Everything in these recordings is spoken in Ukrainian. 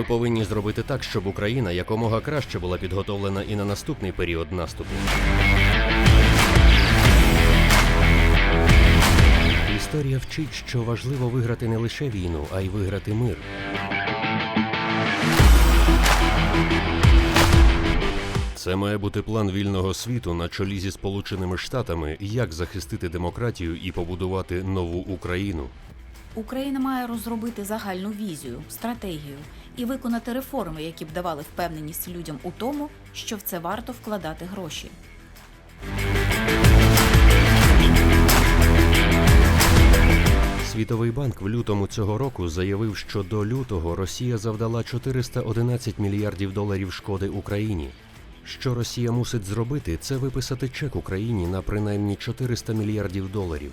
повинні зробити так, щоб Україна якомога краще була підготовлена і на наступний період наступу. Історія вчить, що важливо виграти не лише війну, а й виграти мир. Це має бути план вільного світу на чолі зі Сполученими Штатами, як захистити демократію і побудувати нову Україну. Україна має розробити загальну візію, стратегію і виконати реформи, які б давали впевненість людям у тому, що в це варто вкладати гроші. Світовий банк в лютому цього року заявив, що до лютого Росія завдала 411 мільярдів доларів шкоди Україні. Що Росія мусить зробити, це виписати чек Україні на принаймні 400 мільярдів доларів.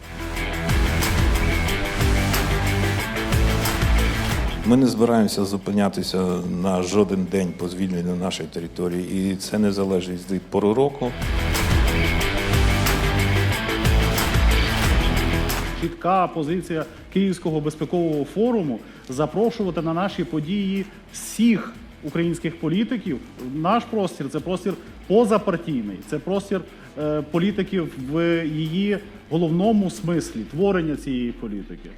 Ми не збираємося зупинятися на жоден день по звільненню нашої території, і це не залежить від пору року. чітка позиція Київського безпекового форуму запрошувати на наші події всіх українських політиків. Наш простір це простір позапартійний, це простір е, політиків в її головному смислі творення цієї політики.